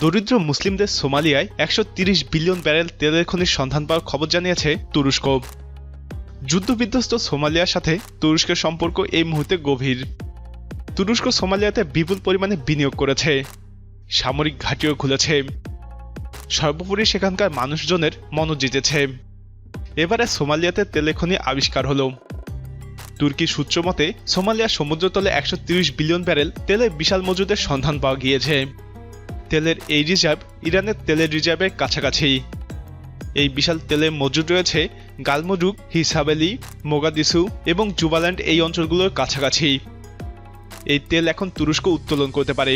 দরিদ্র মুসলিমদের সোমালিয়ায় একশো বিলিয়ন ব্যারেল তেলের খনির সন্ধান পাওয়ার খবর জানিয়েছে তুরস্ক। যুদ্ধবিধ্বস্ত সোমালিয়ার সাথে তুরস্কের সম্পর্ক এই মুহূর্তে গভীর। তুরস্ক সোমালিয়াতে বিপুল পরিমাণে বিনিয়োগ করেছে। সামরিক ঘাঁটিও খুলেছে। সর্বোপরি সেখানকার মানুষজনের মনোজ জিতেছে। এবারে সোমালিয়াতে তেলে খনি আবিষ্কার হলো। তুর্কি সূত্র মতে, সোমালিয়ার সমুদ্রতলে একশো বিলিয়ন ব্যারেল তেলের বিশাল মজুদের সন্ধান পাওয়া গিয়েছে। তেলের এই রিজার্ভ ইরানের তেলের রিজার্ভের কাছাকাছি। এই বিশাল তেলের মজুদ রয়েছে গালমজুক হিসাবেলি, মোগাদিসু এবং জুবাল্যান্ড এই অঞ্চলগুলোর কাছাকাছি। এই তেল এখন তুরস্ক উত্তোলন করতে পারে।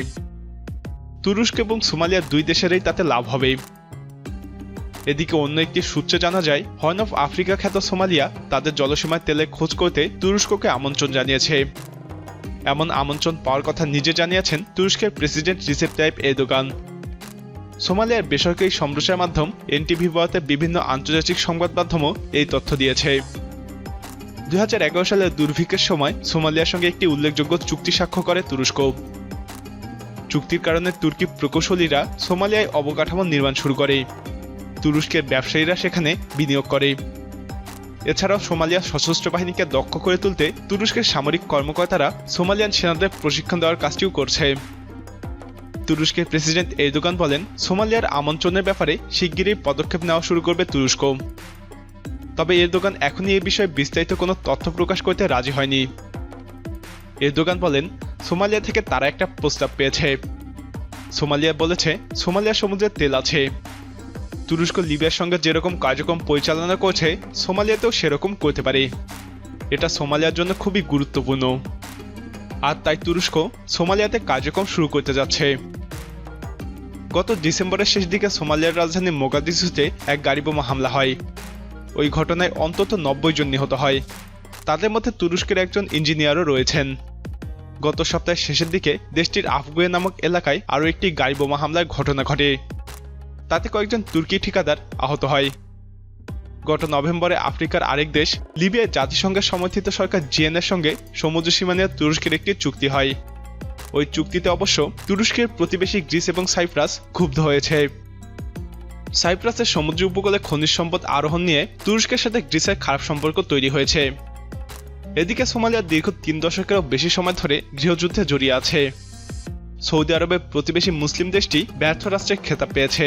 তুরস্ক এবং সোমালিয়া দুই দেশেরই তাতে লাভ হবে। এদিকে অন্য একটি সূত্রে জানা যায়, হর্ন অফ আফ্রিকা খ্যাত সোমালিয়া তাদের জলসীমায় তেলে খোঁজ করতে তুরস্ককে আমন্ত্রণ জানিয়েছে। এমন আমন্ত্রণ পাওয়ার কথা নিজে জানিয়েছেন তুরস্কের প্রেসিডেন্ট রিসেপ তাইপ এরদোগান। সোমালিয়ার বেসরকারি সম্প্রচার মাধ্যম এনটিভি ভারতের বিভিন্ন আন্তর্জাতিক সংবাদ মাধ্যমও এই তথ্য দিয়েছে। দুই সালের দুর্ভিক্ষের সময় সোমালিয়ার সঙ্গে একটি উল্লেখযোগ্য চুক্তি স্বাক্ষর করে তুরস্ক। চুক্তির কারণে তুর্কি প্রকৌশলীরা সোমালিয়ায় অবকাঠামো নির্মাণ শুরু করে। তুরস্কের ব্যবসায়ীরা সেখানে বিনিয়োগ করে। এছাড়াও সোমালিয়া সশস্ত্র বাহিনীকে দক্ষ করে তুলতে তুরস্কের সামরিক কর্মকর্তারা সোমালিয়ান সেনাদের প্রশিক্ষণ দেওয়ার কাজটিও করছে। তুরস্কের প্রেসিডেন্ট এরদোগান বলেন, সোমালিয়ার আমন্ত্রণের ব্যাপারে শিগগিরই পদক্ষেপ নেওয়া শুরু করবে তুরস্ক। তবে এরদোগান এখনই এ বিষয়ে বিস্তারিত কোনো তথ্য প্রকাশ করতে রাজি হয়নি। এরদোগান বলেন, সোমালিয়া থেকে তারা একটা প্রস্তাব পেয়েছে। সোমালিয়া বলেছে, সোমালিয়া সমুদ্রে তেল আছে। তুরস্ক লিবিয়ার সঙ্গে যেরকম কার্যক্রম পরিচালনা করছে, সোমালিয়াতেও সেরকম করতে পারে। এটা সোমালিয়ার জন্য খুবই গুরুত্বপূর্ণ। আর তাই তুরস্ক সোমালিয়াতে কার্যক্রম শুরু করতে যাচ্ছে। গত ডিসেম্বরের শেষ দিকে সোমালিয়ার রাজধানী মোগাদিসুতে এক গাড়ি বোমা হামলা হয়। ওই ঘটনায় অন্তত নব্বই জন নিহত হয়। তাদের মধ্যে তুরস্কের একজন ইঞ্জিনিয়ারও রয়েছেন। গত সপ্তাহের শেষের দিকে দেশটির আফগুয়ে নামক এলাকায় আরও একটি গাড়ি বোমা হামলার ঘটনা ঘটে। তাতে কয়েকজন তুর্কি ঠিকাদার আহত হয়। গত নভেম্বরে আফ্রিকার আরেক দেশ লিবিয়ায় জাতিসংঘের সমর্থিত সরকার জিএনের সঙ্গে সমুদ্র সীমা নিয়ে তুরস্কের একটি চুক্তি হয়। ওই চুক্তিতে অবশ্য তুরস্কের প্রতিবেশী গ্রিস এবং সাইপ্রাস ক্ষুব্ধ হয়েছে। সাইপ্রাসের সমুদ্র উপকূলে খনিজ সম্পদ আরোহণ নিয়ে তুরস্কের সাথে গ্রিসের খারাপ সম্পর্ক তৈরি হয়েছে। এদিকে সোমালিয়া দীর্ঘ তিন দশকেরও বেশি সময় ধরে গৃহযুদ্ধে জড়িয়ে আছে। সৌদি আরবের প্রতিবেশী মুসলিম দেশটি ব্যর্থ রাষ্ট্রের খেতাব পেয়েছে।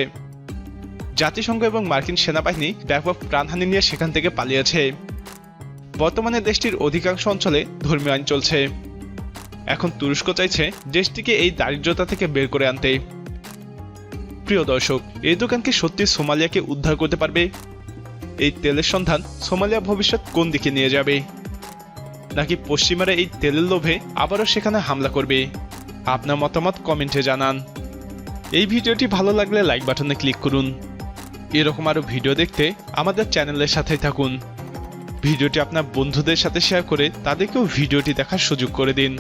জাতিসংঘ এবং মার্কিন সেনাবাহিনী ব্যাপক প্রাণহানি নিয়ে সেখান থেকে পালিয়েছে। বর্তমানে দেশটির অধিকাংশ অঞ্চলে ধর্মীয় আইন চলছে। এখন তুরস্ক চাইছে দেশটিকে এই দারিদ্রতা থেকে বের করে আনতে। প্রিয় দর্শক, এই দোকান কি সত্যি সোমালিয়াকে উদ্ধার করতে পারবে? এই তেলের সন্ধান সোমালিয়া ভবিষ্যৎ কোন দিকে নিয়ে যাবে? নাকি পশ্চিমারা এই তেলের লোভে আবারও সেখানে হামলা করবে? আপনার মতামত কমেন্টে জানান। এই ভিডিওটি ভালো লাগলে লাইক বাটনে ক্লিক করুন। এরকম আরও ভিডিও দেখতে আমাদের চ্যানেলের সাথেই থাকুন। ভিডিওটি আপনার বন্ধুদের সাথে শেয়ার করে তাদেরকেও ভিডিওটি দেখার সুযোগ করে দিন।